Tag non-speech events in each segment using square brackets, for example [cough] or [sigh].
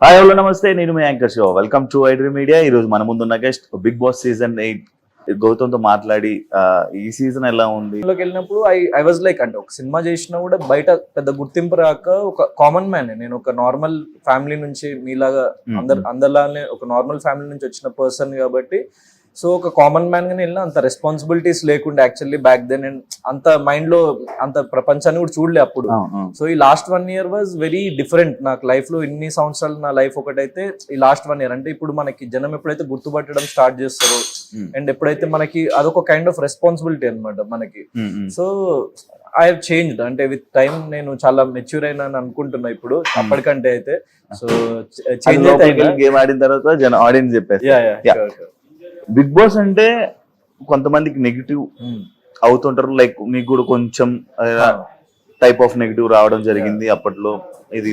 Hi hello నమస్తే నేను మీ anchor show welcome to iDream media ఈ రోజు మన ముందున్న guest Bigg Boss season eight గౌతమ్తో మాట్లాడి ఈ సీజన్ ఎలా ఉంది? వెళ్ళినప్పుడు ఐ ఐ వాజ్ లైక్ అంటే ఒక సినిమా చేసినా కూడా బయట పెద్ద గుర్తింపు రాక ఒక కామన్ మ్యాన్ నేను ఒక నార్మల్ ఫ్యామిలీ నుంచి మీలాగా. అందరు అందరిలానే ఒక నార్మల్ ఫ్యామిలీ నుంచి వచ్చిన పర్సన్ కాబట్టి సో ఒక కామన్ మ్యాన్ గానే వెళ్ళిన అంత రెస్పాన్సిబిలిటీస్ లేకుండా యాక్చువల్లీ బ్యాక్ దెన్ అండ్ అంత మైండ్లో అంత ప్రపంచాన్ని కూడా చూడలే అప్పుడు. సో ఈ last one year was very different నాకు లైఫ్లో ఇన్ని సంవత్సరాలు నా లైఫ్ ఒకటైతే ఈ లాస్ట్ వన్ ఇయర్ అంటే ఇప్పుడు మనకి జనం ఎప్పుడైతే గుర్తుపట్టడం స్టార్ట్ చేస్తారో Hmm. అండ్ ఎప్పుడైతే మనకి అదొక కైండ్ ఆఫ్ రెస్పాన్సిబిలిటీ అన్నమాట మనకి. Um, um. So I have changed అంటే విత్ టైం నేను చాలా మెచ్యూర్ అయినా అని అనుకుంటున్నా ఇప్పుడు అప్పటికంటే అయితే. సో చేంజ్ గేమ్ ఆడిన తర్వాత జన ఆడియన్స్ చెప్పారు yeah yeah Yeah. Bigg Boss అంటే కొంతమందికి నెగిటివ్ అవుతుంటారు. లైక్ మీకు కూడా కొంచెం టైప్ ఆఫ్ నెగిటివ్ రావడం జరిగింది అప్పట్లో. ఇది.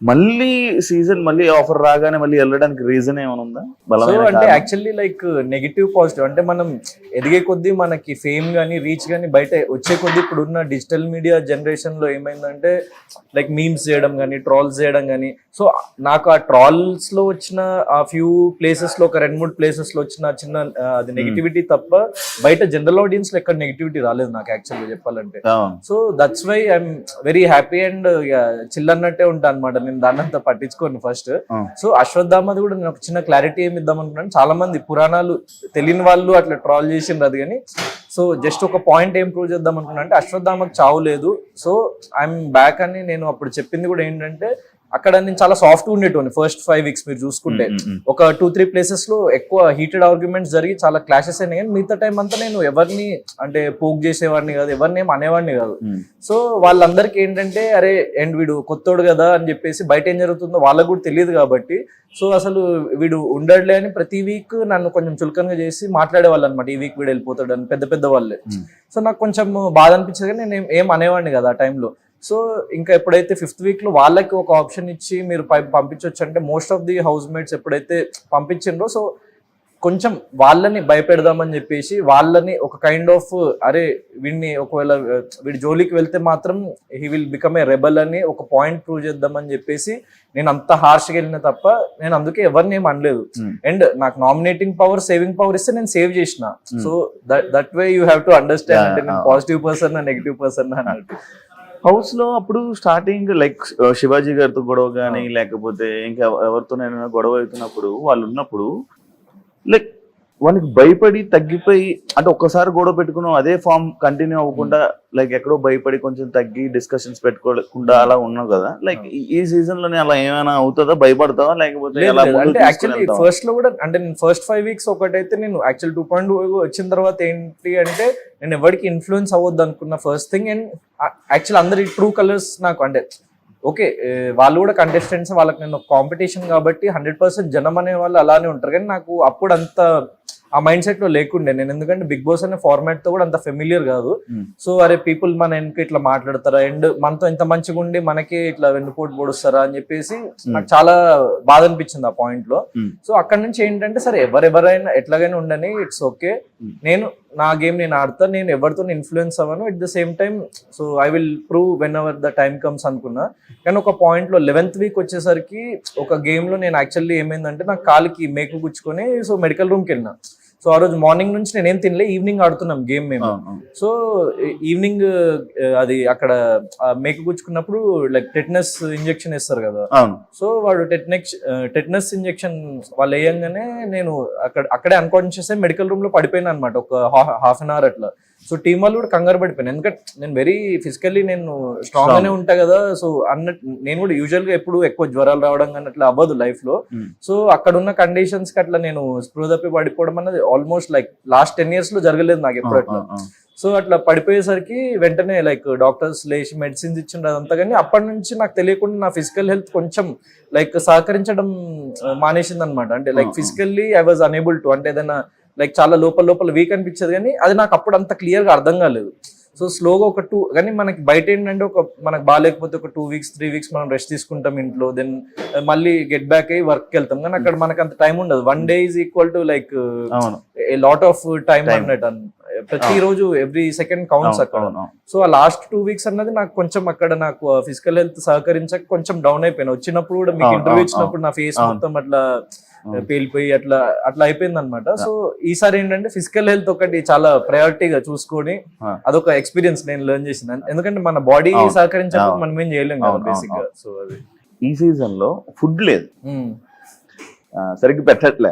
మళ్ళీ సీజన్ మళ్ళీ ఆఫర్ రాగానే మళ్ళీ వెళ్ళడానికి రీజన్ ఏమైనా ఉందా బలమైన అంటే? యాక్చువల్లీ లైక్ నెగిటివ్ పాజిటివ్ అంటే మనం ఎదిగే కొద్దీ మనకి ఫేమ్ గానీ రీచ్ గానీ బయట వచ్చే కొద్దీ ఇప్పుడు ఉన్న డిజిటల్ మీడియా జనరేషన్లో ఏమైందంటే లైక్ మీమ్స్ చేయడం కానీ ట్రాల్స్ చేయడం కానీ సో నాకు ఆ ట్రాల్స్లో వచ్చిన ఆ ఫ్యూ ప్లేసెస్లో ఒక రెండు మూడు ప్లేసెస్లో వచ్చిన చిన్న అది నెగిటివిటీ తప్ప బయట జనరల్ ఆడియన్స్లో ఎక్కడ నెగిటివిటీ రాలేదు నాకు యాక్చువల్గా చెప్పాలంటే. So that's why I'm very happy and chill అన్నట్టే ఉంటా అనమాట నేను దాన్ని అంతా పట్టించుకోను ఫస్ట్. సో అశ్వత్థామది కూడా నేను ఒక చిన్న క్లారిటీ ఏమి ఇద్దాం అనుకున్నాను. చాలా మంది పురాణాలు తెలియని వాళ్ళు అట్లా ట్రాల్ చేసిండ్రు అది కానీ. సో జస్ట్ ఒక పాయింట్ ఏం ప్రూవ్ చేద్దాం అనుకున్నా అంటే అశ్వత్థామకు చావు లేదు. సో ఐఎమ్ బ్యాక్ అని నేను అప్పుడు చెప్పింది కూడా ఏంటంటే అక్కడ నేను చాలా సాఫ్ట్ ఉండేటోని. ఫస్ట్ ఫైవ్ వీక్స్ మీరు చూసుకుంటే. ఒక టూ త్రీ ప్లేసెస్లో ఎక్కువ హీటెడ్ ఆర్గ్యుమెంట్స్ జరిగి చాలా క్లాషెస్ అయినాయి. కానీ మిగతా టైం అంతా నేను ఎవరిని అంటే పోక్ చేసేవాడిని కాదు ఎవరిని ఏం అనేవాడిని కాదు. సో వాళ్ళందరికీ ఏంటంటే అరే అండ్ వీడు కొత్తోడు కదా అని చెప్పేసి బయట ఏం జరుగుతుందో వాళ్ళకు కూడా తెలియదు కాబట్టి. సో అసలు వీడు ఉండడులే అని ప్రతి వీక్ నన్ను కొంచెం చులకనగా చేసి మాట్లాడేవాళ్ళు అనమాట ఈ వీక్ వీడు వెళ్ళిపోతాడు అని పెద్ద పెద్ద వాళ్ళే. సో నాకు కొంచెం బాధ అనిపించేది కానీ నేను ఏం- ఏం అనేవాడిని కదా ఆ టైంలో సో ఇంకా ఎప్పుడైతే ఫిఫ్త్ వీక్లో వాళ్ళకి ఒక ఆప్షన్ ఇచ్చి మీరు పై- పంపించొచ్చు అంటే most of the house mates ఎప్పుడైతే పంపించిండ్రో సో కొంచెం వాళ్ళని భయపెడదామని చెప్పేసి వాళ్ళని ఒక కైండ్ ఆఫ్ అరే వీడిని ఒకవేళ వీడి జోలికి వెళ్తే మాత్రం he will become a rebel అని ఒక పాయింట్ ప్రూవ్ చేద్దామని చెప్పేసి నేను అంత హార్ష్గా వెళ్ళిన తప్ప నేను అందుకే ఎవరిని ఏం అనలేదు. Hmm. అండ్ నాకు నామినేటింగ్ పవర్ సేవింగ్ పవర్ ఇస్తే నేను సేవ్ చేసిన. So that way you have to understand అంటే నేను పాజిటివ్ పర్సన్ నెగిటివ్ పర్సన్ అన్నట్టు. హౌస్లో అప్పుడు స్టార్టింగ్ లైక్ శివాజీ గారితో గొడవ కానీ లేకపోతే ఇంకా ఎవరితోనైనా గొడవ అవుతున్నప్పుడు వాళ్ళు ఉన్నప్పుడు లైక్ వాళ్ళకి భయపడి తగ్గిపోయి అంటే ఒక్కసారి గొడవ పెట్టుకున్నాం అదే ఫామ్ కంటిన్యూ అవ్వకుండా లైక్ ఎక్కడో భయపడి కొంచెం తగ్గి డిస్కషన్స్ పెట్టుకోకుండా అలా ఉన్నావు కదా? లైక్ ఈ సీజన్లోనే అలా ఏమైనా అవుతుందా? భయపడతావా? లేకపోతే అంటే యాక్చువల్లీ? ఫస్ట్లో కూడా అంటే నేను ఫస్ట్ ఫైవ్ వీక్స్ ఒకటైతే నేను యాక్చువల్ టూ పాయింట్ వచ్చిన తర్వాత ఏంటి అంటే నేను ఎవరికి ఇన్ఫ్లుయెన్స్ అవ్వద్దు అనుకున్న ఫస్ట్ థింగ్ అండ్ యాక్చువల్ అందరి ట్రూ కలర్స్ నాకు అంటే ఓకే వాళ్ళు కూడా కంటెస్టెంట్స్ వాళ్ళకి నేను కాంపిటీషన్ కాబట్టి హండ్రెడ్ పర్సెంట్ జనం అనే వాళ్ళు అలానే ఉంటారు. కానీ నాకు అప్పుడు అంత ఆ మైండ్ సెట్లో లేకుండే. నేను ఎందుకంటే బిగ్ బాస్ అనే ఫార్మాట్తో కూడా అంత ఫెమిలియర్ కాదు. Hmm. సో అరే పీపుల్ మన వెనక ఇట్లా మాట్లాడతారా? అండ్ మనతో ఇంత మంచిగా ఉండి మనకి ఇట్లా వెన్నుపోటు పొడుస్తారా అని చెప్పేసి నాకు చాలా బాధ అనిపించింది ఆ పాయింట్లో. Hmm. సో అక్కడ నుంచి ఏంటంటే సరే ఎవరెవరైనా ఎట్లాగైనా ఉండని ఇట్స్ ఓకే Hmm. నేను నా గేమ్ నేను ఆడతా నేను ఎవరితో ఇన్ఫ్లుయెన్స్ అవ్వను. At the same time so I will prove whenever the time comes అనుకున్నా. కానీ ఒక పాయింట్లో లెవెన్త్ వీక్ వచ్చేసరికి ఒక గేమ్లో నేను యాక్చువల్లీ ఏమైందంటే నాకు కాలికి మేకు గుచ్చుకొని సో మెడికల్ రూమ్కి వెళ్ళిన. సో ఆ రోజు మార్నింగ్ నుంచి నేను ఏం తినలే ఈవినింగ్ ఆడుతున్నాం గేమ్ మేము. సో ఈవినింగ్ అది అక్కడ మేక గుచ్చుకున్నప్పుడు లైక్ టెట్నస్ ఇంజెక్షన్ ఇస్తారు కదా. సో వాడు టెట్నెక్స్ టెట్నస్ ఇంజెక్షన్ వాళ్ళు వేయంగానే నేను అక్కడ అక్కడే అన్కాన్షియస్ మెడికల్ రూమ్లో పడిపోయినా అనమాట ఒక హాఫ్ అన్ అవర్ అట్లా. సో టీం వాళ్ళు కూడా కంగారు పడిపోయాను ఎందుకంటే నేను వెరీ ఫిజికల్లీ నేను స్ట్రాంగ్ గానే ఉంటా కదా సో అన్నట్టు నేను కూడా యూజువల్గా ఎప్పుడు ఎక్కువ జ్వరాలు రావడం కానీ అట్లా అవ్వదు లైఫ్లో Hmm. సో అక్కడ ఉన్న కండిషన్స్కి అట్లా నేను స్ప్రూ తప్పి పడిపోవడం అన్నది ఆల్మోస్ట్ లైక్ లాస్ట్ టెన్ ఇయర్స్లో జరగలేదు నాకు ఎప్పుడు అట్లా అవును, అవును. సో అట్లా పడిపోయేసరికి వెంటనే లైక్ డాక్టర్స్ లేచి మెడిసిన్స్ ఇచ్చిండ్రు అదంతా కానీ అప్పటి నుంచి నాకు తెలియకుండా నా ఫిజికల్ హెల్త్ కొంచెం లైక్ సహకరించడం మానేసింది అనమాట అంటే like. Physically I was unable to అంటే ఏదైనా లైక్ చాలా లోపల లోపల వీక్ అనిపించేది కానీ అది నాకు అప్పుడు అంత క్లియర్గా అర్థం కాలేదు. సో స్లోగా ఒక టూ కానీ మనకి బయట ఏంటంటే ఒక మనకు బాగాలేకపోతే ఒక టూ వీక్స్ త్రీ వీక్స్ మనం రెస్ట్ తీసుకుంటాం ఇంట్లో దెన్ మళ్ళీ గెట్ బ్యాక్ అయ్యి వర్క్ వెళ్తాం. కానీ అక్కడ మనకు అంత టైం ఉండదు. One day is equal to like lot of time. అన్నట్టు అన్- ప్రతి రోజు ఎవ్రీ సెకండ్ కౌంట్స్ అక్కడ. సో ఆ లాస్ట్ టూ వీక్స్ అన్నది నాకు కొంచెం అక్కడ నాకు ఫిజికల్ హెల్త్ సహకరించక కొంచెం డౌన్ అయిపోయినా. వచ్చినప్పుడు కూడా మీకు ఇంటర్వ్యూ ఇచ్చినప్పుడు నా ఫేస్. మొత్తం అట్లా. పేలిపోయి అట్లా అట్లా అయిపోయింది అనమాట సో ఈసారి ఏంటంటే ఫిజికల్ హెల్త్ ఒకటి చాలా ప్రయారిటీగా చూసుకొని. అదొక ఎక్స్పీరియన్స్ నేను లెర్న్ చేసిన ఎందుకంటే మన బాడీ. సహకరించకపోతే అవును. మనం ఏం చేయలేం కదా బేసిక్గా. సో అది. ఈ సీజన్లో ఫుడ్ లేదు. సరిగ్గా పెట్టట్లే.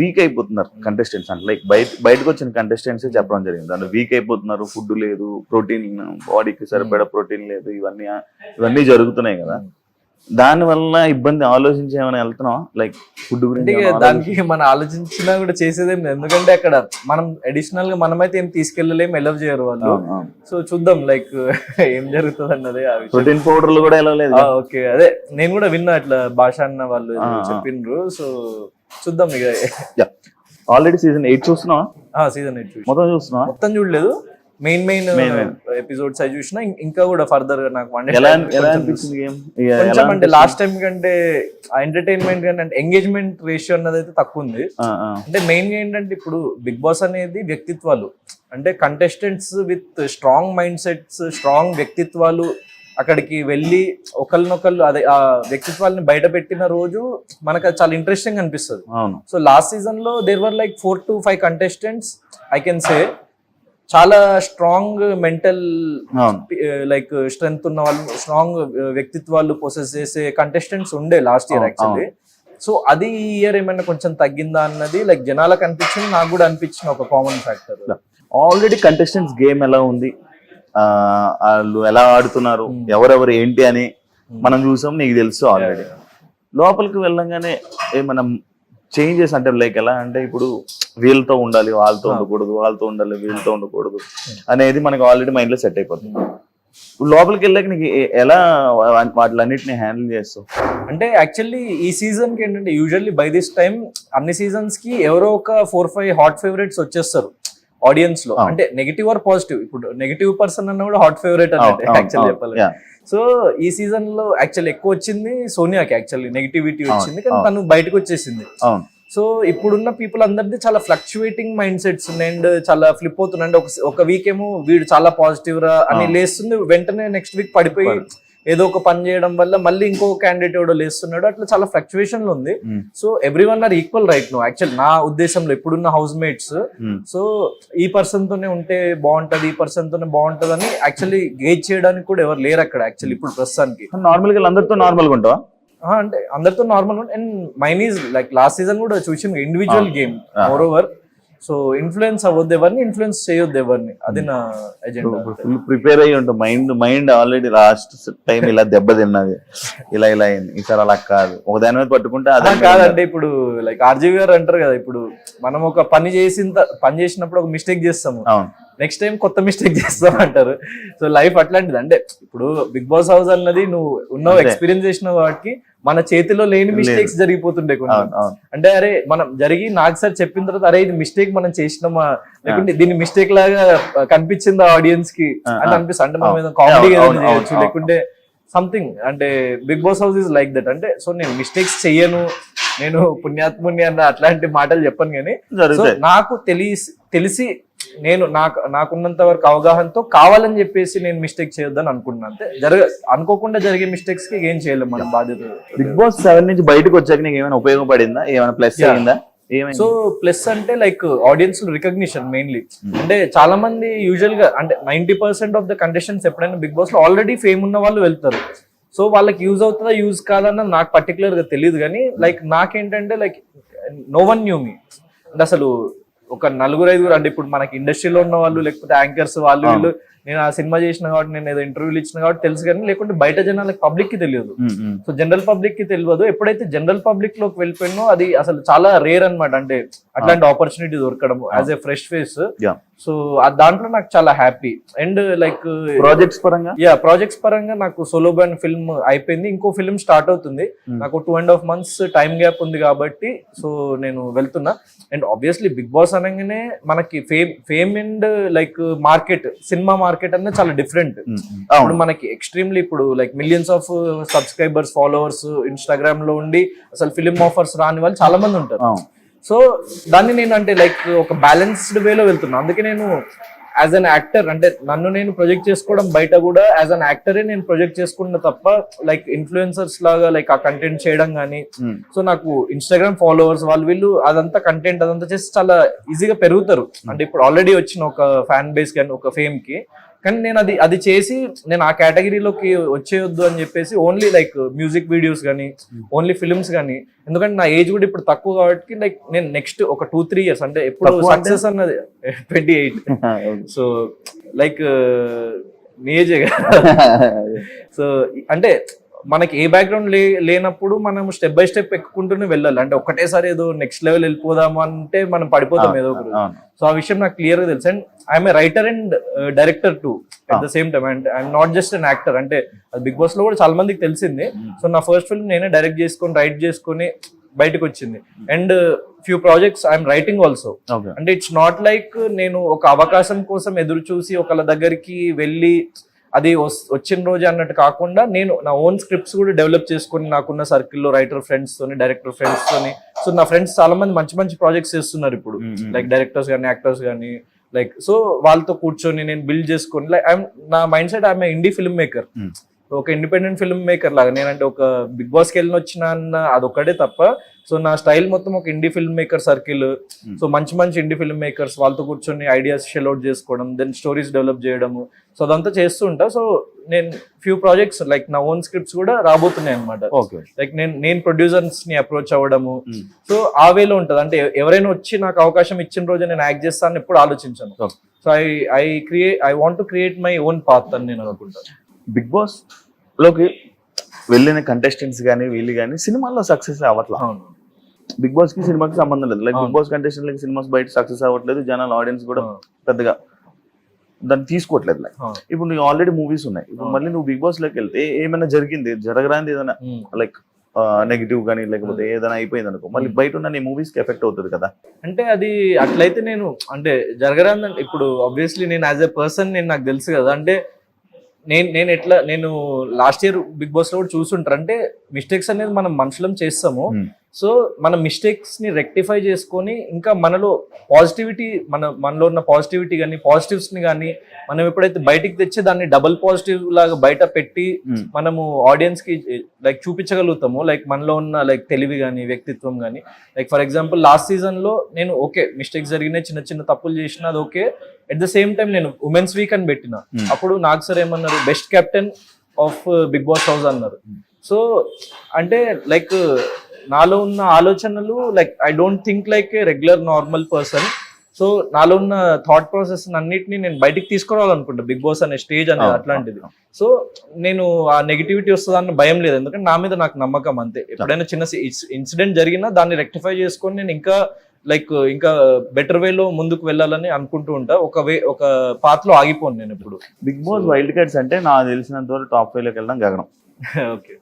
వీక్ అయిపోతున్నారు కంటెస్టెంట్స్ అంటే లైక్ బయట బయటకు వచ్చిన కంటెస్టెంట్స్ చెప్పడం జరిగింది. దాంట్లో వీక్ అయిపోతున్నారు ఫుడ్ లేదు ప్రోటీన్ బాడీకి సరిపడా ప్రోటీన్ లేదు ఇవన్నీ ఇవన్నీ జరుగుతున్నాయి కదా. దాని వల్ల ఇబ్బంది ఆలోచించి ఏమైనా వెళ్తున్నాం లైక్ ఫుడ్ గురించి దానికి మనం ఆలోచించినా కూడా చేసేదేం లేదు. ఎందుకంటే అక్కడ మనం అడిషనల్గా మనమైతే ఏం తీసుకెళ్ళలేం ఎలవ్ చేయరు వాళ్ళు. సో చూద్దాం లైక్ [laughs] ఏం జరుగుతుంది అన్నది ప్రోటీన్ పౌడర్లు కూడా ఎలా లేదు ఓకే. అదే నేను కూడా విన్నా అట్లా భాష అన్న వాళ్ళు. చెప్పిండ్రు సో చూద్దాం ఇక. ఆల్రెడీ సీజన్ ఎయిట్ చూస్తున్నావా? సీజన్ ఎయిట్ మొత్తం చూస్తున్నావా? మొత్తం చూడలేదు. Main main. ఎపిసోడ్స్ అవి చూసినా ఇంకా కూడా ఫర్దర్గా నాకు కొంచెం అంటే లాస్ట్ టైం కంటే ఎంటర్టైన్మెంట్ కంటే అంటే ఎంగేజ్మెంట్ రేషియో అన్నది అయితే తక్కువ ఉంది. అంటే మెయిన్గా ఏంటంటే ఇప్పుడు బిగ్ బాస్ అనేది వ్యక్తిత్వాలు. అంటే contestants with strong mind sets strong వ్యక్తిత్వాలు అక్కడికి వెళ్ళి ఒకరినొకళ్ళు అదే ఆ వ్యక్తిత్వాలని బయట పెట్టిన రోజు మనకు అది చాలా ఇంట్రెస్టింగ్ అనిపిస్తుంది. సో లాస్ట్ సీజన్లో there were like four to five contestants I can say చాలా స్ట్రాంగ్ మెంటల్ లైక్ స్ట్రెంగ్త్ ఉన్న వాళ్ళు స్ట్రాంగ్ వ్యక్తిత్వాలు పొసెస్ చేసే కంటెస్టెంట్స్ ఉండే లాస్ట్ ఇయర్ యాక్చువల్లీ సో అది ఈ ఇయర్ ఏమైనా కొంచెం తగ్గిందా అన్నది లైక్ జనాలకు అనిపించింది నాకు కూడా అనిపించిన ఒక common factor already contestants game ఎలా ఉంది? ఆ, వాళ్ళు ఎలా ఆడుతున్నారు? Hmm. ఎవరెవరు ఏంటి అని మనం చూసాం నీకు తెలుసు ఆల్రెడీ లోపలికి వెళ్ళంగానే ఏమన్నా చేంజెస్ అంటే లైక్ ఎలా అంటే ఇప్పుడు వీళ్ళతో ఉండాలి వాళ్ళతో. ఉండకూడదు వాళ్ళతో ఉండాలి వీళ్ళతో ఉండకూడదు అనేది మనకి ఆల్రెడీ మైండ్లో సెట్ అయిపోతుంది ఇప్పుడు లోపలికి వెళ్ళాక నీకు ఎలా వాటిలన్నిటిని హ్యాండిల్ చేస్తావు? అంటే యాక్చువల్లీ ఈ సీజన్కి ఏంటంటే యూజువల్లీ బై దిస్ టైం అన్ని సీజన్స్కి ఎవరో ఒక ఫోర్ ఫైవ్ హాట్ ఫేవరెట్స్ వచ్చేస్తారు ఆడియన్స్లో. అంటే నెగిటివ్ ఆర్ పాజిటివ్ ఇప్పుడు నెగిటివ్ పర్సన్ అన్న కూడా హాట్ ఫేవరెట్ అన్నట్టు యాక్చువల్లీ చెప్పాలి. సో ఈ సీజన్లో యాక్చువల్ ఎక్కువ వచ్చింది సోనియాకి యాక్చువల్లీ నెగిటివిటీ వచ్చింది. కానీ. తను బయటకు వచ్చేసింది. సో ఇప్పుడున్న పీపుల్ అందరిది చాలా ఫ్లక్చువేటింగ్ మైండ్ సెట్స్ ఉన్నాయి. అండ్ చాలా ఫ్లిప్ అవుతున్నాయి. ఒక ఒక వీక్ ఏమో వీడు చాలా పాజిటివ్ రా అని. లేస్తుంది. వెంటనే నెక్స్ట్ వీక్ పడిపోయి పడి- ఏదో ఒక పని చేయడం వల్ల మళ్ళీ ఇంకో క్యాండిడేట్ ఎవడో లేస్తున్నాడు అట్లా చాలా ఫ్లక్చువేషన్ ఉంది. So every one are equal right no actual నా ఉద్దేశంలో ఇప్పుడున్న హౌస్ మేట్స్. సో ఈ పర్సన్ తోనే ఉంటే బాగుంటది ఈ పర్సన్ తోనే బాగుంటది అని యాక్చువల్లీ గేజ్ చేయడానికి కూడా ఎవరు లేరు అక్కడ యాక్చువల్లీ ఇప్పుడు ప్రస్తుతానికి నార్మల్గా అందరితో నార్మల్గా ఉంటావా అంటే అందరితో normal and mine is like last season కూడా చూసి individual game. Moreover so influence అవ్వద్దు ఎవరిని ఇన్ఫ్లుయెన్స్ చేయొద్దు ఎవరిని. అది నా ఎజెండా ఫుల్ ప్రిపేర్ అయ్యి ఉంటాం mind mind already last time ఇలా దెబ్బ తిన్నది. ఇలా ఇలా అయింది. ఈసారి అలా కాదు. ఒక దాని మీద పట్టుకుంటే అదే కాదంటే ఇప్పుడు లైక్ ఆర్జీవి గారు అంటారు కదా ఇప్పుడు మనం ఒక పని చేసిన పని చేసినప్పుడు ఒక మిస్టేక్ చేస్తాము. అవును. నెక్స్ట్ టైం కొత్త మిస్టేక్ చేస్తాం అంటారు. సో లైఫ్ అట్లాంటిది. అంటే ఇప్పుడు బిగ్ బాస్ హౌస్ అన్నది నువ్వు ఉన్నావు. ఎక్స్పీరియన్స్ చేసిన వాటికి మన చేతిలో లేని మిస్టేక్స్ జరిగిపోతుండే కొన్ని. అంటే అరే మనం జరిగి నాకు సార్ చెప్పిన తర్వాత అరే ఇది మిస్టేక్ మనం చేసినామా? లేకుంటే దీన్ని మిస్టేక్ లాగా కనిపించింది ఆడియన్స్కి అని. అనిపిస్తుంది. అంటే మనం కామెడీ. లేకుంటే సంథింగ్ అంటే Bigg Boss house is like that అంటే సో నేను మిస్టేక్స్ చెయ్యను. నేను పుణ్యాత్ముని అన్న అట్లాంటి మాటలు చెప్పను కానీ నాకు తెలిసి తెలిసి నేను నాకు నాకున్నంత వరకు అవగాహనతో కావాలని చెప్పేసి నేను మిస్టేక్ చేయొద్దని అనుకుంటున్నాను అంతే. జరగ అనుకోకుండా జరిగే మిస్టేక్స్కి ఏం చేయలేం మనం బాధ్యత బిగ్ బాస్ సెవెన్ నుంచి బయటకు వచ్చాక నీకు ఏమైనా ఉపయోగపడిందా? ఏమైనా ప్లస్. అయిందా సో ప్లస్ అంటే లైక్ ఆడియన్స్ రికగ్నిషన్ మెయిన్లీ. అంటే చాలా మంది యూజువల్గా అంటే ninety percent of the conditions ఎప్పుడైనా బిగ్ బాస్లో ఆల్రెడీ ఫేమ్ ఉన్న వాళ్ళు వెళ్తారు. సో వాళ్ళకి యూజ్ అవుతుందా యూజ్ కాదన్న నాకు పర్టికులర్గా తెలియదు కానీ లైక్ నాకేంటంటే like no one knew me. అంటే అసలు ఒక నలుగురు ఐదుగురు అంటే ఇప్పుడు మనకి ఇండస్ట్రీలో ఉన్న వాళ్ళు లేకపోతే యాంకర్స్ వాళ్ళు వీళ్ళు నేను ఆ సినిమా చేసిన కాబట్టి నేను ఏదో ఇంటర్వ్యూలు ఇచ్చిన కాబట్టి తెలుసు కానీ లేకుంటే బయట జనాలకి పబ్లిక్కి తెలియదు. సో జనరల్ పబ్లిక్కి తెలియదు. ఎప్పుడైతే జనరల్ పబ్లిక్లోకి వెళ్ళిపోయినో అది అసలు చాలా రేర్ అన్నమాట. అంటే అట్లాంటి ఆపర్చునిటీ దొరకడం as a fresh face. So దాంట్లో నాకు చాలా హ్యాపీ అండ్ లైక్ ప్రాజెక్ట్స్ పరంగా? యా ప్రాజెక్ట్స్ పరంగా నాకు సోలో బ్యాండ్ ఫిల్మ్ అయిపోయింది. ఇంకో ఫిల్మ్ స్టార్ట్ అవుతుంది. నాకు two and half months time gap ఉంది కాబట్టి సో నేను వెళ్తున్నా. అండ్ ఆబ్వియస్లీ బిగ్ బాస్ అనగానే మనకి fame fame and like market cinema market అనేది చాలా డిఫరెంట్. ఇప్పుడు మనకి ఎక్స్ట్రీమ్లీ ఇప్పుడు like millions of subscribers followers ఇన్స్టాగ్రామ్లో ఉండి అసలు ఫిలిం ఆఫర్స్ రాని వాళ్ళు చాలా మంది ఉంటారు. సో దాన్ని నేను అంటే లైక్ ఒక బ్యాలెన్స్డ్ వేలో వెళ్తున్నా. అందుకే నేను యాజ్ అన్ యాక్టర్ అంటే నన్ను నేను ప్రొజెక్ట్ చేసుకోవడం బయట కూడా యాజ్ అన్ యాక్టరే నేను ప్రొజెక్ట్ చేసుకున్న తప్ప లైక్ ఇన్ఫ్లుయెన్సర్స్ లాగా లైక్ ఆ కంటెంట్ చేయడం కానీ ఉమ్. సో నాకు ఇన్స్టాగ్రామ్ ఫాలోవర్స్ వాళ్ళు వీళ్ళు అదంతా కంటెంట్ అదంతా చేసి చాలా ఈజీగా పెరుగుతారు అంటే ఇప్పుడు ఆల్రెడీ వచ్చిన ఒక ఫ్యాన్ బేస్ కానీ ఒక ఫేమ్కి కానీ నేను అది అది చేసి నేను ఆ కేటగిరీలోకి వచ్చేయొద్దు అని చెప్పేసి ఓన్లీ లైక్ మ్యూజిక్ వీడియోస్ కానీ ఓన్లీ ఫిల్మ్స్ కానీ ఎందుకంటే నా ఏజ్ కూడా ఇప్పుడు తక్కువ కాబట్టి లైక్ నేను నెక్స్ట్ ఒక టూ త్రీ ఇయర్స్ అంటే ఎప్పుడు? సక్సెస్ అన్నది ట్వంటీ ఎయిట్ సో లైక్ మీ ఏజే కదా. [laughs] సో అంటే మనకి ఏ బ్యాక్గ్రౌండ్ లే లేనప్పుడు మనం స్టెప్ బై స్టెప్ ఎక్కుకుంటూనే వెళ్ళాలి. అంటే ఒక్కటేసారి ఏదో నెక్స్ట్ లెవెల్ వెళ్ళిపోదాము అంటే మనం పడిపోతాం ఏదో ఒక రోజు అవును. సో ఆ విషయం నాకు క్లియర్గా తెలుసు. And I'm a writer and director too at the same time and I'm not just an actor అంటే అది బిగ్ బాస్లో కూడా చాలా మందికి తెలిసింది. సో నా ఫస్ట్ ఫిల్మ్ నేనే డైరెక్ట్ చేసుకొని రైట్ చేసుకొని బయటకు వచ్చింది and few projects I'm writing also అంటే ఇట్స్ నాట్ లైక్ నేను ఒక అవకాశం కోసం ఎదురు చూసి ఒకళ్ళ దగ్గరికి వెళ్ళి అది వచ్చిన రోజు అన్నట్టు కాకుండా నేను నా ఓన్ స్క్రిప్ట్స్ కూడా డెవలప్ చేసుకొని నాకున్న సర్కిల్లో రైటర్ ఫ్రెండ్స్ తోని డైరెక్టర్ ఫ్రెండ్స్ తోని సో నా ఫ్రెండ్స్ చాలా మంది మంచి మంచి ప్రాజెక్ట్స్ చేస్తున్నారు ఇప్పుడు. లైక్ డైరెక్టర్స్ కానీ యాక్టర్స్ కానీ లైక్ సో వాళ్ళతో కూర్చొని నేను బిల్డ్ చేసుకొని లైక్ ఐఎమ్ నా mind set I'm indie film maker. ఒక ఇండిపెండెంట్ ఫిల్మ్ మేకర్ లాగా నేనంటే ఒక బిగ్ బాస్కి వెళ్ళి వచ్చిన అన్న అదొక్కటే తప్ప సో నా స్టైల్ మొత్తం ఒక indie film maker circle Hmm. So మంచి మంచి ఇండీ ఫిల్మ్ మేకర్స్ వాళ్ళతో కూర్చొని ఐడియాస్ షెల్ అవుట్ చేసుకోవడం దెన్ స్టోరీస్ డెవలప్ చేయడము. సో అదంతా చేస్తూ ఉంటా. సో నేను ఫ్యూ ప్రాజెక్ట్స్ లైక్ నా ఓన్ స్క్రిప్ట్స్ కూడా రాబోతున్నాయి అనమాట ఓకే లైక్ నేను నేను ప్రొడ్యూసర్స్ని అప్రోచ్ అవ్వడము. Mm. సో ఆ వేలో ఉంటుంది. అంటే ఎవరైనా వచ్చి నాకు అవకాశం ఇచ్చిన రోజు నేను యాక్ట్ చేస్తాను ఎప్పుడు ఆలోచించాను. So I I create I want to create my own path అని నేను అనుకుంటాను. బిగ్ బాస్లోకి వెళ్ళిన కంటెస్టెంట్స్ కానీ వీళ్ళు కానీ సినిమాల్లో సక్సెస్ అవ్వట్లా బిగ్ బాస్కి సినిమాకి సంబంధం లేదు like. Bigg Boss contestant cinemas బయట సక్సెస్ అవ్వట్లేదు జనాల ఆడియన్స్ కూడా. పెద్దగా దాన్ని తీసుకోవట్లేదు. అవును. ఇప్పుడు నీకు ఆల్రెడీ మూవీస్ ఉన్నాయి ఇప్పుడు. మళ్ళీ నువ్వు బిగ్ బాస్లోకి వెళ్తే ఏమైనా జరిగింది జరగరాంది ఏదైనా. లైక్ నెగిటివ్ కానీ లేకపోతే ఏదైనా అయిపోయింది అనుకో మళ్ళీ. బయట ఉన్న నీ మూవీస్కి ఎఫెక్ట్ అవుతుంది కదా అంటే అది అట్లయితే నేను అంటే జరగరాందంటే ఇప్పుడు ఆబ్వియస్లీ నేను యాజ్ ఎ పర్సన్ నేను నాకు తెలుసు కదా అంటే నేను నేను ఎట్లా నేను లాస్ట్ ఇయర్ బిగ్ బాస్లో కూడా చూసుంటారు. అంటే మిస్టేక్స్ అనేది మనం మనుషులం చేస్తాము. Hmm. సో మన మిస్టేక్స్ని రెక్టిఫై చేసుకొని ఇంకా మనలో పాజిటివిటీ మన మనలో ఉన్న పాజిటివిటీ కానీ పాజిటివ్స్ని కానీ మనం ఎప్పుడైతే బయటికి తెచ్చి దాన్ని డబల్ పాజిటివ్ లాగా బయట పెట్టి Hmm. మనము ఆడియన్స్కి లైక్ చూపించగలుగుతాము. లైక్ మనలో ఉన్న లైక్ తెలివి కానీ వ్యక్తిత్వం కానీ లైక్ ఫర్ ఎగ్జాంపుల్ లాస్ట్ సీజన్లో నేను ఓకే మిస్టేక్స్ జరిగినాయి చిన్న చిన్న తప్పులు చేసిన అది okay at the same time నేను ఉమెన్స్ వీక్ అని పెట్టిన. Hmm. అప్పుడు నాకు సార్ ఏమన్నారు best captain of Bigg Boss house అన్నారు. సో అంటే లైక్ నాలో ఉన్న ఆలోచనలు like I don't think like a regular normal person so నాలో ఉన్న థాట్ ప్రాసెస్ అన్నిటిని నేను బయటికి తీసుకురావాలనుకుంటా బిగ్ బాస్ అనే స్టేజ్ అనేది అట్లాంటిది. సో నేను ఆ నెగిటివిటీ వస్తుందన్న భయం లేదు. ఎందుకంటే నా మీద నాకు నమ్మకం అంతే. ఎప్పుడైనా చిన్న ఇన్సిడెంట్ జరిగినా దాన్ని రెక్టిఫై చేసుకొని నేను ఇంకా లైక్ ఇంకా బెటర్ వేలో ముందుకు వెళ్ళాలని అనుకుంటూ ఉంటా. ఒక వే ఒక పాత్రలో ఆగిపోను నేను ఇప్పుడు. బిగ్ బాస్ వైల్డ్ కార్డ్స్ అంటే నాకు తెలిసినంత వరకు టాప్ ఫైవ్లోకి వెళ్ళడం గగనం. ఓకే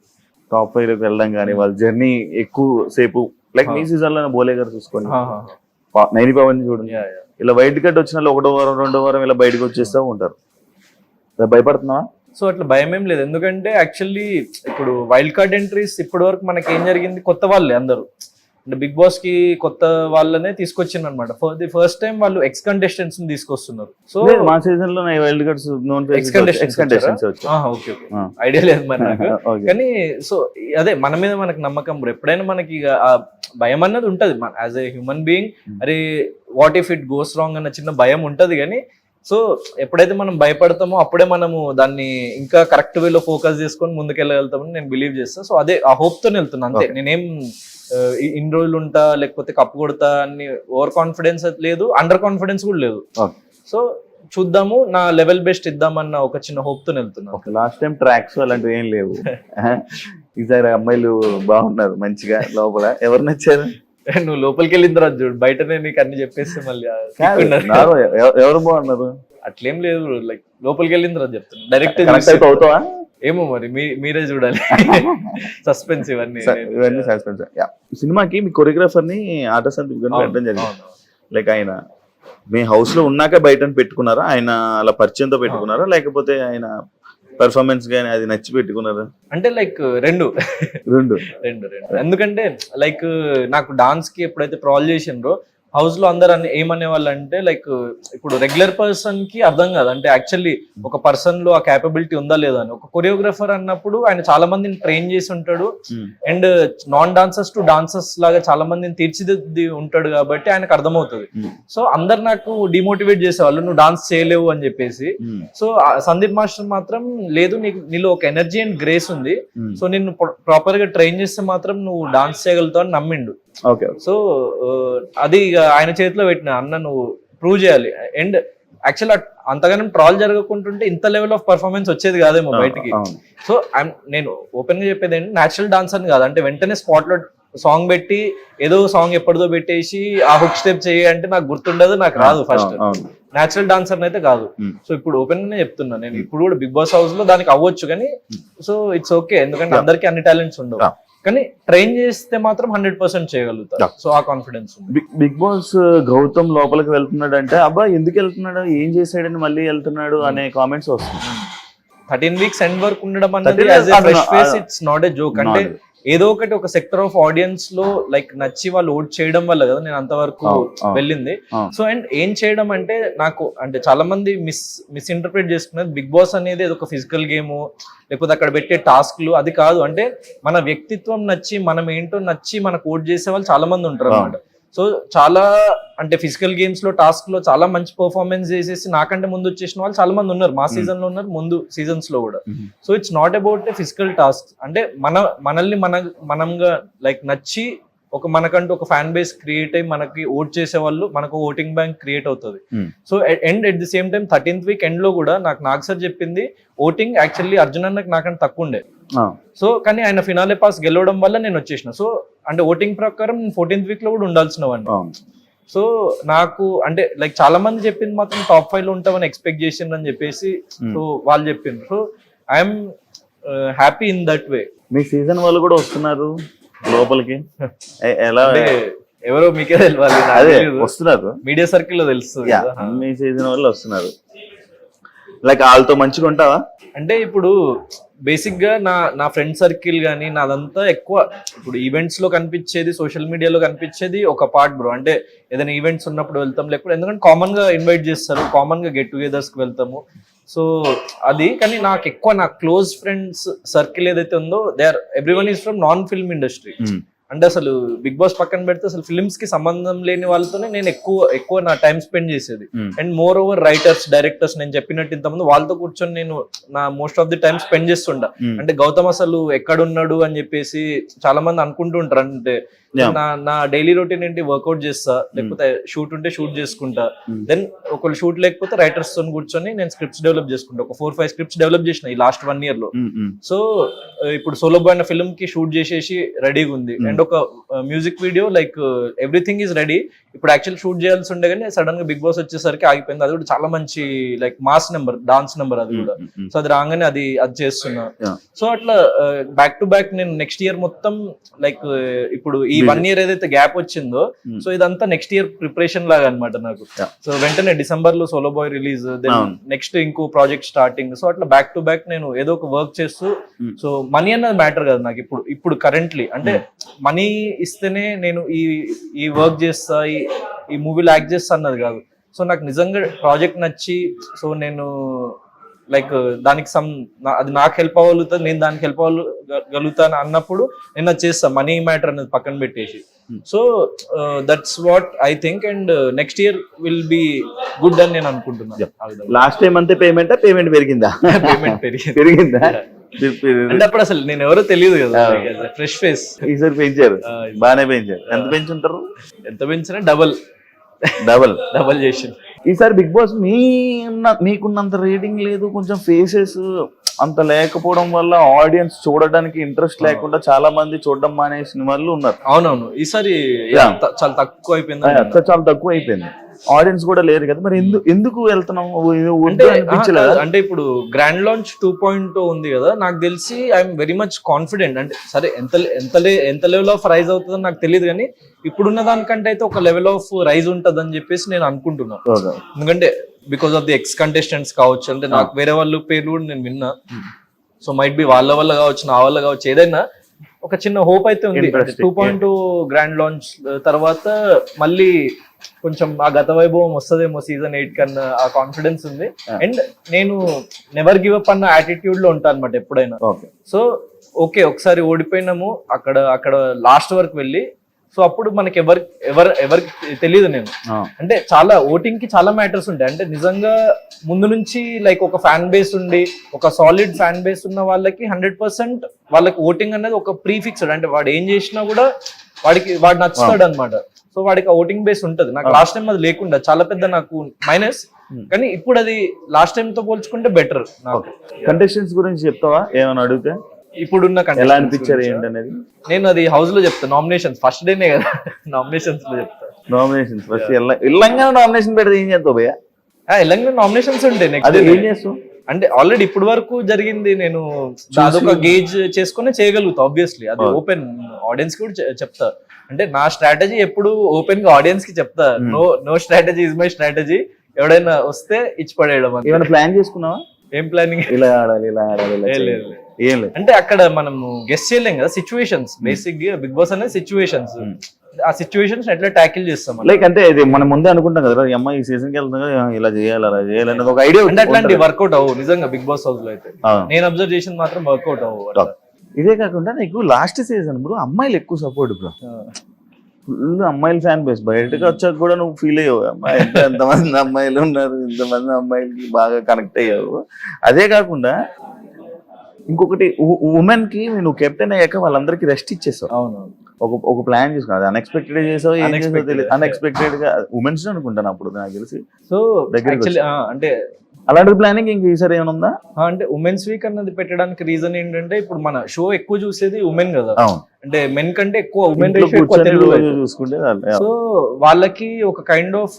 టాప్ ఫైవ్లోకి వెళ్ళడం కానీ వాళ్ళ జర్నీ ఎక్కువ సేపు లైక్ మీ Ah. సీజన్లో బోలే గారు చూసుకోండి. పా- నైని పవన్ చూడండి. ఇలా వైల్డ్ కార్డ్ వచ్చిన ఒకటో వారం రెండో వారం ఇలా బయటకు వచ్చేస్తూ ఉంటారు. భయపడుతున్నావా? సో అట్లా భయం ఏం లేదు. ఎందుకంటే యాక్చువల్లీ ఇప్పుడు వైల్డ్ కార్డ్ ఎంట్రీస్ ఇప్పటి వరకు మనకి ఏం జరిగింది? కొత్త వాళ్ళే అందరూ. అంటే బిగ్ బాస్కి కొత్త వాళ్ళనే తీసుకొచ్చింది అనమాట ది ఫస్ట్ టైం వాళ్ళు ఎక్స్ కంటెస్టెంట్స్ని తీసుకొస్తున్నారు. సో మా సీజన్లో wild cards none ex contestants okay. Idea లేదు మరి నాకు. [laughs] కానీ సో అదే మన మీద మనకు నమ్మకం. ఎప్పుడైనా మనకి భయం అన్నది ఉంటది. As a human being. అరే what if it goes wrong అన్న చిన్న భయం ఉంటది కానీ సో ఎప్పుడైతే మనం భయపడతామో అప్పుడే మనము దాన్ని ఇంకా కరెక్ట్ వేలో ఫోకస్ చేసుకొని ముందుకెళ్ళగలుగుతామని నేను బిలీవ్ చేస్తాను సో అదే ఆ హోప్ తోనే వెళ్తున్నా. అంతే. నేనేం ఇన్ని రోజులు ఉంటా లేకపోతే కప్పు కొడతా అని ఓవర్ కాన్ఫిడెన్స్ లేదు అండర్ కాన్ఫిడెన్స్ కూడా లేదు. సో చూద్దాము నా లెవెల్ బెస్ట్ ఇద్దామన్న ఒక చిన్న హోప్తో వెళ్తున్నా లాస్ట్ టైం ట్రాక్స్ అలాంటివి ఏం లేవు. [laughs] ఈసారి అమ్మాయిలు బాగున్నారు మంచిగా లోపల. ఎవరు నచ్చారు? నువ్వు లోపలికి వెళ్ళిన తర్వాత చూడు బయటనే నీకు అన్ని చెప్పేస్తే మళ్ళీ ఎవరు బాగున్నారు? అట్లేం లేదు లైక్ లోపలికి వెళ్ళిన తర్వాత చెప్తాను డైరెక్ట్ అవుతావా ఏమో మరి మీరే చూడాలి. [laughs] సస్పెన్స్ ఇవన్నీ ఇవన్నీ సస్పెన్స్ సినిమాకి మీ కొరియోగ్రాఫర్ని గారిని అవును, పెట్టడం జరిగింది. లైక్ ఆయన మీ హౌస్లో ఉన్నాక బయట పెట్టుకున్నారా? ఆయన అలా పరిచయంతో పెట్టుకున్నారా? లేకపోతే ఆయన పెర్ఫార్మెన్స్ గానీ అది నచ్చి పెట్టుకున్నారు? అంటే లైక్ రెండు. రెండు. రెండు రెండు. ఎందుకంటే లైక్ నాకు డాన్స్కి ఎప్పుడైతే ట్రాల్ చేసిండ్రో హౌస్లో అందరు అని ఏమనే వాళ్ళు అంటే లైక్ ఇప్పుడు రెగ్యులర్ పర్సన్కి అర్థం కాదు. అంటే యాక్చువల్లీ ఒక పర్సన్లో ఆ క్యాపబిలిటీ ఉందా లేదా అని. ఒక కొరియోగ్రఫర్ అన్నప్పుడు ఆయన చాలా మందిని ట్రైన్ చేసి ఉంటాడు. And non dancers to dancers లాగా చాలా మందిని తీర్చిదిద్ది ఉంటాడు కాబట్టి ఆయనకు అర్థమవుతుంది. సో అందరు నాకు డిమోటివేట్ చేసేవాళ్ళు. నువ్వు డాన్స్ చేయలేవు అని చెప్పేసి. సో ఆ సందీప్ మాస్టర్ మాత్రం లేదు నీకు నీలో ఒక ఎనర్జీ అండ్ గ్రేస్ ఉంది. ఉమ్. సో నిన్ను ప్రాపర్గా ట్రైన్ చేస్తే మాత్రం నువ్వు డాన్స్ చేయగలుగుతావు అని నమ్మిండు. ఓకే సో అది ఇక ఆయన చేతిలో పెట్టిన అన్న నువ్వు ప్రూవ్ చేయాలి. అండ్ యాక్చువల్ అంతగానం ట్రాల్ జరగకుంటుంటే ఇంత లెవెల్ ఆఫ్ పర్ఫార్మెన్స్ వచ్చేది కాదేమో బయటికి. సో నేను ఓపెన్గా చెప్పేది ఏంటి నేచురల్ డాన్స్ అని కాదు. అంటే వెంటనే స్పాట్లో సాంగ్ పెట్టి ఏదో సాంగ్ ఎప్పటిదో పెట్టేసి ఆ హుక్ స్టెప్ చేయి అంటే నాకు గుర్తుండదు నాకు రాదు ఫస్ట్. నేచురల్ డాన్సర్ అయితే కాదు. సో ఇప్పుడు ఓపెన్ గానే చెప్తున్నా నేను. ఇప్పుడు కూడా బిగ్ బాస్ హౌస్లో దానికి అవ్వచ్చు కానీ సో ఇట్స్ ఓకే ఎందుకంటే అందరికి అన్ని టాలెంట్స్ ఉండవు. కానీ ట్రైన్ చేస్తే మాత్రం హండ్రెడ్ పర్సెంట్ చేయగలుగుతారు. సో ఆ కాన్ఫిడెన్స్ బిగ్ బాస్ గౌతమ్ లోపలికి వెళ్తున్నాడు అంటే అబ్బా ఎందుకు వెళ్తున్నాడు? ఏం చేశాడని మళ్ళీ వెళ్తున్నాడు? అనే కామెంట్స్ వస్తున్నాయి. థర్టీన్ వీక్స్ ఎండ్ వరకు ఉండడం అన్నది 13 యాజ్ ఏ అది ఫ్రెష్ నా- face it's not a joke అంటే. ఏదో ఒకటి ఒక సెక్టర్ ఆఫ్ ఆడియన్స్లో లైక్ నచ్చి వాళ్ళు ఓట్ చేయడం వల్ల కదా నేను అంతవరకు. వెళ్ళింది. సో అండ్ ఏం చేయడం అంటే నాకు అంటే చాలా మంది మిస్ మిస్ఇంటర్ప్రిట్ చేసుకున్నది బిగ్ బాస్ అనేది ఒక ఫిజికల్ గేమ్ లేకపోతే అక్కడ పెట్టే టాస్క్లు అది కాదు అంటే మన వ్యక్తిత్వం నచ్చి మనం ఏంటో నచ్చి మనకు ఓట్ చేసే వాళ్ళు చాలా మంది ఉంటారు అన్నమాట సో చాలా అంటే ఫిజికల్ గేమ్స్లో టాస్క్లో చాలా మంచి పర్ఫార్మెన్స్ చేసేసి నాకంటే ముందు వచ్చేసిన వాళ్ళు చాలా మంది ఉన్నారు. మా సీజన్లో ఉన్నారు ముందు సీజన్స్లో కూడా. So it's not about physical task అంటే మన మనల్ని మన మనంగా లైక్ నచ్చి ఒక మనకంటూ ఒక ఫ్యాన్ బేస్ క్రియేట్ అయ్యి మనకి ఓట్ చేసే వాళ్ళు మనకు ఓటింగ్ బ్యాంక్ క్రియేట్ అవుతుంది. So end at the same time thirteenth week ఎండ్లో కూడా నాకు నాగ్ సార్ చెప్పింది ఓటింగ్ యాక్చువల్లీ అర్జున్ అన్నకి నాకంటే తక్కువ ఉండే. సో కానీ ఆయన ఫినాలే పాస్ గెలవడం వల్ల నేను వచ్చేసిన. సో అంటే ఓటింగ్ ప్రకారం ఫోర్టీన్త్ వీక్లో కూడా ఉండాల్సిన వాడిని. సో నాకు అంటే లైక్ చాలా మంది చెప్పింది మాత్రం టాప్ ఫైవ్లో ఉంటామని ఎక్స్పెక్ట్ చేసిండ్రు అని చెప్పేసి. సో వాళ్ళు చెప్పిండ్రు. So I'm happy in that way me season వాళ్ళు కూడా వస్తున్నారు లోపలికి. [laughs] ఎలా? ఎవరో మీకే తెలియాలి అదే. వస్తున్నారు. మీడియా సర్కిల్లో తెలుస్తుంది. మీ సీజన్ వాళ్ళు వస్తున్నారు. లైక్ వాళ్ళతో మంచిగా ఉంటావా అంటే ఇప్పుడు బేసిక్గా నా నా ఫ్రెండ్ సర్కిల్ గానీ నాదంతా ఎక్కువ ఇప్పుడు ఈవెంట్స్లో కనిపించేది సోషల్ మీడియాలో కనిపించేది ఒక పార్ట్ బ్రో అంటే ఏదైనా ఈవెంట్స్ ఉన్నప్పుడు వెళ్తాం లేకపోతే ఎందుకంటే కామన్గా ఇన్వైట్ చేస్తారు కామన్గా గెట్ టుగెదర్స్కి వెళ్తాము. సో అది కానీ నాకు ఎక్కువ నా క్లోజ్ ఫ్రెండ్స్ సర్కిల్ ఏదైతే ఉందో they are every one is from non film industry అంటే అసలు బిగ్ బాస్ పక్కన పెడితే అసలు ఫిల్మ్స్కి సంబంధం లేని వాళ్ళతోనే నేను ఎక్కువ ఎక్కువ నా టైం స్పెండ్ చేసేది. And more over writers directors నేను చెప్పినట్టు ఇంతకుముందు వాళ్ళతో కూర్చొని నేను నా most of the time spend చేస్తుంటా. అంటే గౌతమ్ అసలు ఎక్కడున్నాడు అని చెప్పేసి చాలా మంది అనుకుంటూ ఉంటారు. అంటే. నా నా డైలీ రొటీన్ ఏంటి? వర్కౌట్ చేస్తా. లేకపోతే షూట్ ఉంటే షూట్ చేసుకుంటా. దెన్ ఒకళ్ళు షూట్ లేకపోతే రైటర్స్తో కూర్చొని నేను స్క్రిప్ట్స్ డెవలప్ చేసుకుంటా. ఒక ఫోర్ ఫైవ్ స్క్రిప్ట్స్ డెవలప్ చేసిన ఈ లాస్ట్ వన్ ఇయర్లో. సో ఇప్పుడు సోలో బాయ్ అనే ఫిల్మ్కి షూట్ చేసేసి రెడీగా ఉంది. అండ్ ఒక music video like everything is ready ఇప్పుడు యాక్చువల్ షూట్ చేయాల్సి ఉండే కానీ సడన్గా బిగ్ బాస్ వచ్చేసరికి ఆగిపోయింది అది కూడా చాలా మంచి like mass number dance number అది కూడా సో అది రాగానే అది అది చేస్తున్నా. సో అట్లా బ్యాక్ టు బ్యాక్ నేను నెక్స్ట్ ఇయర్ మొత్తం లైక్ ఇప్పుడు ఈ. వన్ ఇయర్ ఏదైతే గ్యాప్ వచ్చిందో. సో ఇదంతా నెక్స్ట్ ఇయర్ ప్రిపరేషన్ లాగా అన్నమాట నాకు. సో వెంటనే డిసెంబర్లో సోలో బాయ్ రిలీజ్. నెక్స్ట్ ఇంకో ప్రాజెక్ట్ స్టార్టింగ్ సో అట్లా బ్యాక్ టు బ్యాక్ నేను ఏదో ఒక వర్క్ చేస్తూ. సో మనీ అన్నది మ్యాటర్ కదా నాకు ఇప్పుడు ఇప్పుడు కరెంట్లీ అంటే మనీ ఇస్తేనే నేను ఈ ఈ వర్క్ చేస్తా ఈ ఈ మూవీలో యాక్ట్ చేస్తా అన్నది కాదు. సో నాకు నిజంగా ప్రాజెక్ట్ నచ్చి సో నేను లైక్ దానికి సమ్ అది నాకు హెల్ప్ అవ్వగలుగుతుంది నేను దానికి హెల్ప్ అవ్వగలుగుతాను అన్నప్పుడు నేను అది చేస్తాను మనీ మ్యాటర్ అనేది పక్కన పెట్టేసి. So that's what I think and next year will be good అని నేను అనుకుంటున్నాను. లాస్ట్ టైం అంతే పేమెంట్ పేమెంట్ పెరిగిందా? [laughs] పేమెంట్ పెరిగింది. పెరిగిందా? అంటే అప్పుడు అసలు నేను ఎవరో తెలియదు కదా. ఫ్రెష్ ఫేస్ ఈసారి పెంచారు. బాగానే పెంచారు. ఎంత పెంచుంటారు? ఎంత పెంచినా డబల్. డబల్. డబల్ చేసింది ఈసారి బిగ్ బాస్ మీ ఉన్న మీకున్నంత రేటింగ్ లేదు. కొంచెం ఫేసెస్ అంత లేకపోవడం వల్ల ఆడియన్స్ చూడడానికి ఇంట్రెస్ట్ లేకుండా చాలా మంది చూడడం మానేసిన వాళ్ళు ఉన్నారు. అవునవును. ఈసారి చాలా తక్కువ అయిపోయింది చాలా తక్కువ అయిపోయింది. ఆడియన్స్ కూడా లేరు కదా. మరి ఎందుకు ఎందుకు వద్దు అంటే ఇప్పుడు గ్రాండ్ లాంచ్ టూ పాయింట్ ఉంది కదా. నాకు తెలిసి ఐఎమ్ వెరీ మచ్ కాన్ఫిడెంట్ అంటే సరే ఎంత ఎంత ఎంత లెవెల్ ఆఫ్ రైజ్ అవుతుందో నాకు తెలియదు కానీ ఇప్పుడున్న దానికంటే అయితే ఒక లెవెల్ ఆఫ్ రైజ్ ఉంటదని చెప్పేసి నేను అనుకుంటున్నాను. ఎందుకంటే because of the ex contestants కావచ్చు అంటే నాకు వేరే వాళ్ళు పేర్లు కూడా నేను విన్నా. సో మైట్ బి వాళ్ళ వల్ల కావచ్చు నా వల్ల కావచ్చు ఏదైనా ఒక చిన్న హోప్ అయితే ఉంది. టూ పాయింట్ గ్రాండ్ లాంచ్ తర్వాత మళ్ళీ కొంచెం ఆ గత వైభవం వస్తుందేమో సీజన్ ఎయిట్ కన్నా ఆ కాన్ఫిడెన్స్ ఉంది. అండ్ నేను నెవర్ గివ్ అప్ అన్న యాటిట్యూడ్లో ఉంటాను అనమాట ఎప్పుడైనా. సో ఓకే ఒకసారి ఓడిపోయినాము అక్కడ అక్కడ లాస్ట్ వరకు వెళ్ళి సో అప్పుడు మనకి ఎవరి ఎవరు ఎవరికి తెలియదు నేను. అంటే చాలా ఓటింగ్కి చాలా మ్యాటర్స్ ఉంటాయి. అంటే నిజంగా ముందు నుంచి లైక్ ఒక ఫ్యాన్ బేస్ ఉండి ఒక సాలిడ్ ఫ్యాన్ బేస్ ఉన్న వాళ్ళకి హండ్రెడ్ పర్సెంట్ వాళ్ళకి ఓటింగ్ అనేది ఒక ప్రీ ఫిక్స్డ్ అంటే వాడు ఏం చేసినా కూడా వాడికి వాడు నచ్చుతాడు అనమాట సో వాడికి ఆ ఓటింగ్ బేస్ ఉంటది. నాకు లాస్ట్ టైం అది లేకుండా చాలా పెద్ద నాకు మైనస్ కానీ ఇప్పుడు అది లాస్ట్ టైం తో పోల్చుకుంటే బెటర్ నాకు. కంటెస్టెంట్స్ గురించి చెప్తావా? ఏమైనా అడిగితే? ఇప్పుడున్న ఎలా అనిపించారు? ఏంటనేది? నేను అది హౌస్లో చెప్తా నామినేషన్స్ ఫస్ట్ డేనే కదా [laughs] నామినేషన్స్లో చెప్తా. నామినేషన్స్ ఫస్ట్ ఇల్లంగా నామినేషన్ పెడితే ఏం చేస్తావు భయ్యా? ఆ, తెలంగాణ నామినేషన్స్ ఉంటాయి అది ఏం చేస్తావు? అంటే ఆల్రెడీ ఇప్పటి వరకు జరిగింది నేను అదొక గేజ్ చేసుకుని చేయగలుగుతా ఆబ్వియస్లీ అది. ఓపెన్ ఆడియన్స్ కూడా చెప్తా. అంటే నా స్ట్రాటజీ ఎప్పుడు ఓపెన్గా ఆడియన్స్కి చెప్తా. No no strategy is my strategy ఎవడైనా వస్తే ఇచ్చి పడేయడం. ఏమైనా ప్లాన్ చేసుకున్నావా? ఏం ప్లానింగ్ ఇలా ఆడాలి ఇలా ఆడాలి ఏం. లేదు, అంటే అక్కడ మనము గెస్ట్ చేయలేం కదా సిచ్యువేషన్స్ బేసిక్గా బిగ్ బాస్ అనేది సిచ్యువేషన్స్ ఆ సిచ్యువేషన్స్ ఎట్లా ట్యాకిల్ చేస్తాం. లైక్ అంటే ఇది మనం ముందే అనుకుంటాం కదా ఈ అమ్మాయి ఈ సీజన్కి వెళ్తుంది కదా ఇలా చేయాలి అలా చేయాలి అనేది ఒక ఐడియా అంటే అట్లాంటి వర్కౌట్ అవ్వు నిజంగా బిగ్ బాస్ హౌస్లో అయితే. నేను అబ్జర్వ్ చేసింది మాత్రం వర్కౌట్ అవ్వు. ఇదే కాకుండా నీకు లాస్ట్ సీజన్ బ్రో అమ్మాయిలు ఎక్కువ సపోర్ట్ బ్రో ఫుల్ అమ్మాయిల ఫ్యాన్ బేస్ బయటకు వచ్చాక కూడా నువ్వు ఫీల్ అయ్యావు ఎంతమంది అమ్మాయిలు ఉన్నారు ఇంతమంది అమ్మాయిలకి బాగా కనెక్ట్ అయ్యావు. అదే కాకుండా ఇంకొకటి ఉమెన్కి నువ్వు కెప్టెన్ అయ్యాక వాళ్ళందరికీ రెస్ట్ ఇచ్చేసావు. అవును ఒక ఒక ప్లాన్ చేసుకున్నావు అది అన్ఎక్స్పెక్టెడ్ చేసావు అన్ఎక్స్పెక్టెడ్గా ఉమెన్స్ అనుకుంటాను అప్పుడు నాకు తెలిసి. సో యాక్చువల్లీ అంటే అలాంటి ప్లానింగ్ ఇంక ఈసారి ఏమైనా ఉందా? అంటే ఉమెన్స్ వీక్ అన్నది పెట్టడానికి రీజన్ ఏంటంటే ఇప్పుడు మన షో ఎక్కువ చూసేది ఉమెన్ కదా. అంటే మెన్ కంటే ఎక్కువ ఉమెన్. చూసుకుంటే. సో వాళ్ళకి ఒక కైండ్ ఆఫ్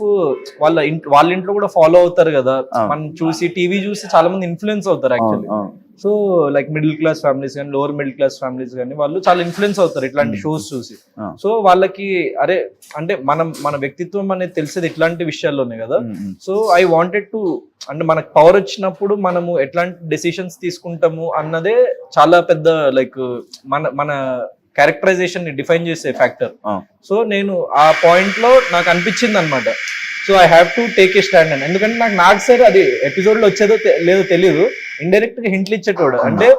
వాళ్ళ వాళ్ళ ఇంట్లో కూడా ఫాలో అవుతారు కదా. మనం చూసి టీవీ చూసి చాలా మంది ఇన్ఫ్లుయెన్స్ అవుతారు actually. So like middle class families కానీ లోవర్ మిడిల్ క్లాస్ ఫ్యామిలీస్ కానీ వాళ్ళు చాలా ఇన్ఫ్లుయెన్స్ అవుతారు ఇట్లాంటి షోస్ చూసి. ఆ. సో వాళ్ళకి అరే అంటే మనం మన వ్యక్తిత్వం అనేది తెలిసేది ఇట్లాంటి విషయాల్లోనే కదా. Um, um. So I wanted to అంటే మనకు పవర్ వచ్చినప్పుడు మనము ఎట్లాంటి డెసిషన్స్ తీసుకుంటాము అన్నదే చాలా పెద్ద లైక్ మన మన క్యారెక్టరైజేషన్ని డిఫైన్ చేసే ఫ్యాక్టర్ ఆ. సో నేను ఆ పాయింట్లో నాకు అనిపించింది అనమాట so I have to take a stand అని. ఎందుకంటే నాకు నాకు సార్ అది ఎపిసోడ్లో వచ్చేదో లేదో తెలియదు ఇండైరెక్ట్గా హింట్లు ఇచ్చేటోడు. అంటే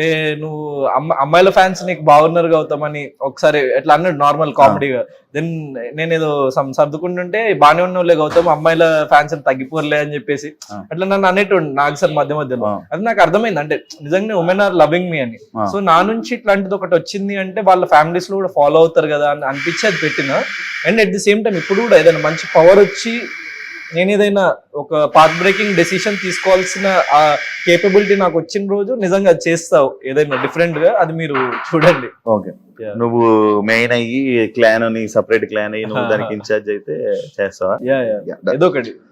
ఏ, నువ్వు అమ్మ అమ్మాయిల ఫ్యాన్స్ నీకు బాగున్నారు గౌతమని ఒకసారి ఎట్లా అన్నాడు నార్మల్ కామెడీగా దెన్ నేను ఏదో సమ్ సర్దుకుంటుంటే బాగానే ఉన్న వాళ్ళే గౌతమ్ అమ్మాయిల ఫ్యాన్స్ తగ్గిపోర్లే అని చెప్పేసి. అట్లా నన్ను అనేటోడు నాకు సార్ మధ్య మధ్యలో. అది నాకు అర్థమైంది. అంటే నిజంగా ఉమెన్ ఆర్ లవింగ్ మీ అని. సో నా నుంచి ఇట్లాంటిది ఒకటి వచ్చింది అంటే వాళ్ళ ఫ్యామిలీస్లో కూడా ఫాలో అవుతారు కదా అని అనిపించి అది పెట్టిన. And at the same time ఇప్పుడు కూడా ఏదైనా మంచి పవర్ వచ్చి నేను ఏదైనా ఒక పాత్ బ్రేకింగ్ డెసిషన్ తీసుకోవాల్సిన ఆ కేపబిలిటీ నాకు వచ్చిన రోజు నిజంగా చేస్తావు. ఏదైనా డిఫరెంట్గా అది మీరు చూడండి. ఓకే. నువ్వు మెయిన్ అయ్యి క్లాన్ అని సపరేట్ క్లాన్ అయ్యి నువ్వు [laughs] దానికి ఇన్ఛార్జ్ అయితే చేస్తావా? Yeah yeah. ఏదో ఒకటి.